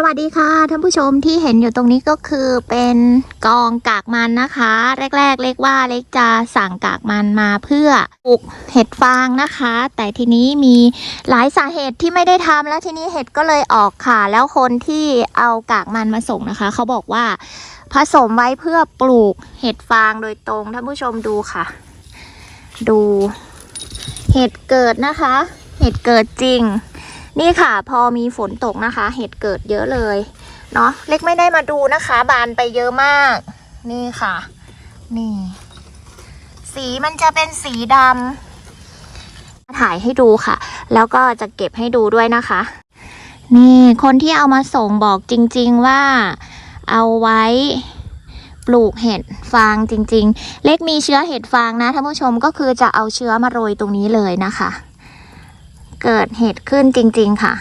สวัสดีค่ะท่านผู้ชมที่เห็นอยู่ตรงนี้ก็คือเป็นกองกากมันนะคะ แรก ๆ เล็กว่าเล็กจะสั่งกากมันมาเพื่อปลูกเห็ดฟางนะคะ แต่ทีนี้มีหลายสาเหตุที่ไม่ได้ทำแล้วทีนี้เห็ดก็เลยออกค่ะ แล้วคนที่เอากากมันมาส่งนะคะ เขาบอกว่าผสมไว้เพื่อปลูกเห็ดฟางโดยตรงท่านผู้ชมดูค่ะ ดู เห็ดเกิดนะคะ เห็ดเกิดจริง นี่ค่ะ พอมีฝนตกนะคะ เห็ดเกิดเยอะเลยเนาะเล็กไม่ได้มาดูนะคะ บานไปเยอะมาก นี่ค่ะ นี่ สีมันจะเป็นสีดำถ่ายให้ดูค่ะ แล้วก็จะเก็บให้ดูด้วยนะคะ นี่คนที่เอามาส่งบอกจริง ๆว่าเอาไว้ปลูกเห็ดฟางจริง ๆ เล็กมีเชื้อเห็ดฟางนะท่านผู้ชมก็คือจะเอาเชื้อมาโรยตรงนี้เลยนะคะ เกิดเหตุขึ้นจริง ๆ ค่ะ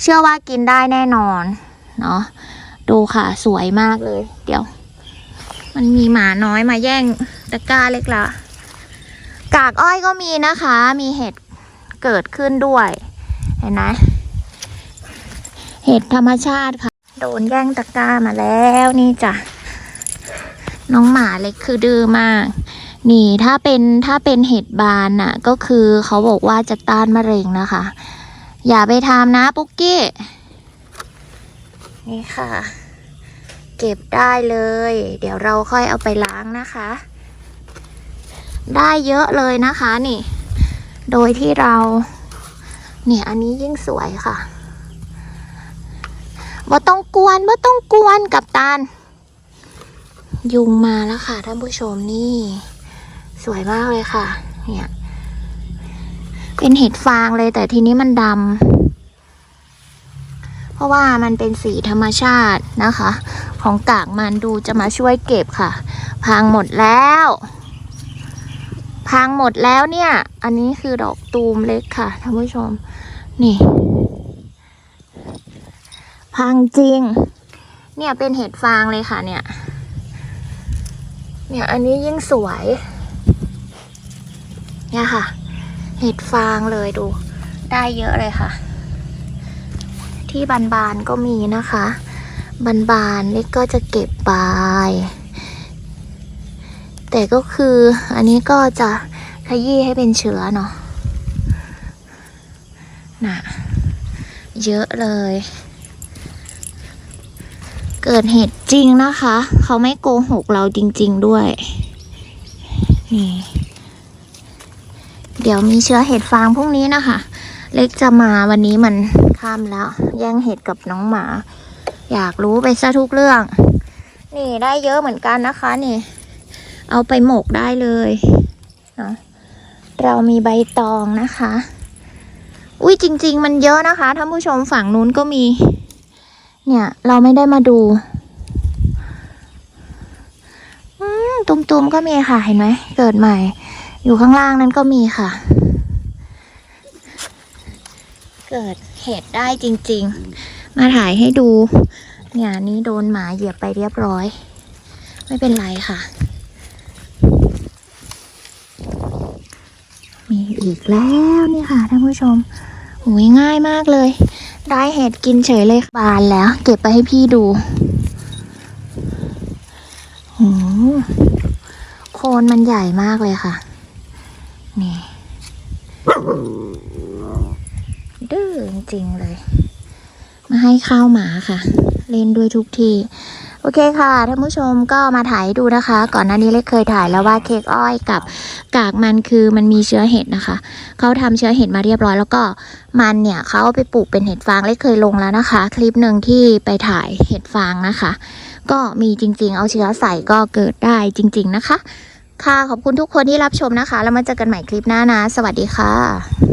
เชื่อว่ากินได้แน่นอนเนาะดูค่ะสวยมากเลย เดี๋ยว มันมีหมาน้อยมาแย่งตะกร้าเล็กละกากอ้อยก็มีนะคะ มีเห็ดเกิดขึ้นด้วย เห็นไหมเห็ดธรรมชาติค่ะ โดนแย่งตะกร้ามาแล้วนี่จ้ะน้องหมาเล็กคือดื้อมาก นี่ถ้าเป็นถ้าเป็นเห็ดบานน่ะ ก็คือเขาบอกว่าจะต้านมะเร็งนะคะ อย่าไปทำนะปุ๊กกี้ นี่ค่ะ เก็บได้เลย เดี๋ยวเราค่อยเอาไปล้างนะคะ ได้เยอะเลยนะคะนี่ โดยที่เรา เนี่ยอันนี้ยิ่งสวยค่ะบ่าต้องกวนบ่าต้องกวนกับตาลยุงมาแล้วค่ะท่านผู้ชมนี่ สวยมากเลยค่ะ เนี่ย เป็นเห็ดฟางเลยแต่ทีนี้มันดำเพราะว่ามันเป็นสีธรรมชาตินะคะ ของกากมันดูจะมาช่วยเก็บค่ะ พังหมดแล้วพังหมดแล้วเนี่ย อันนี้คือดอกตูมเล็กค่ะท่านผู้ชม นี่ พังจริง เนี่ยเป็นเห็ดฟางเลยค่ะเนี่ย เนี่ยอันนี้ยิ่งสวย เนี่ยค่ะ เห็ดฟางเลยดู ได้เยอะเลยค่ะ ที่บานๆก็มีนะคะ บานๆเล็กก็จะเก็บไปแต่ก็คืออันนี้ก็จะขยี้ให้เป็นเชื้อเนาะน่ะ เยอะเลย เกิดเหตุจริงนะคะ เขาไม่โกหกเราจริง ๆด้วย นี่ เดี๋ยวมีเชื้อเห็ดฟางพรุ่งนี้นะคะ เล็กจะมาวันนี้มันค่ำแล้ว แย่งเห็ดกับน้องหมา อยากรู้ไปซะทุกเรื่อง นี่ได้เยอะเหมือนกันนะคะนี่ เอาไปหมกได้เลยเนาะเรามีใบตองนะคะ อุ้ยจริง ๆ มันเยอะนะคะท่านผู้ชมฝั่งนู้นก็มี เนี่ยเราไม่ได้มาดูอืมตุมๆก็มีค่ะเห็นไหมเกิดใหม่ อยู่ข้างล่างนั้นก็มีค่ะ เกิดเหตุได้จริง ๆ มาถ่ายให้ดูเนี่ยนี่โดนหมาเหยียบไปเรียบร้อย ไม่เป็นไรค่ะ มีอีกแล้วนี่ค่ะท่านผู้ชมโอ้ยง่ายมากเลย ได้เห็ดกินเฉยเลยบานแล้ว เก็บไปให้พี่ดูโอ้โคนมันใหญ่มากเลยค่ะ นี่ดื้อจริงเลย มาให้ข้าวหมาค่ะ เล่นด้วยทุกที โอเคค่ะท่านผู้ชมก็มาถ่ายดูนะคะ ก่อนหน้านี้เล็กเคยถ่ายแล้วว่าเค้กอ้อยกับกากมันคือมันมีเชื้อเห็ดนะคะเขาทำเชื้อเห็ดมาเรียบร้อย แล้วก็มันเนี่ยเขาไปปลูกเป็นเห็ดฟางเล็กเคยลงแล้วนะคะ คลิปหนึ่งที่ไปถ่ายเห็ดฟางนะคะ ก็มีจริง ๆ เอาเชื้อใส่ก็เกิดได้จริง ๆ นะคะ ค่ะขอบคุณทุกคนที่รับชมนะคะ แล้วมาเจอกันใหม่คลิปหน้านะ สวัสดีค่ะ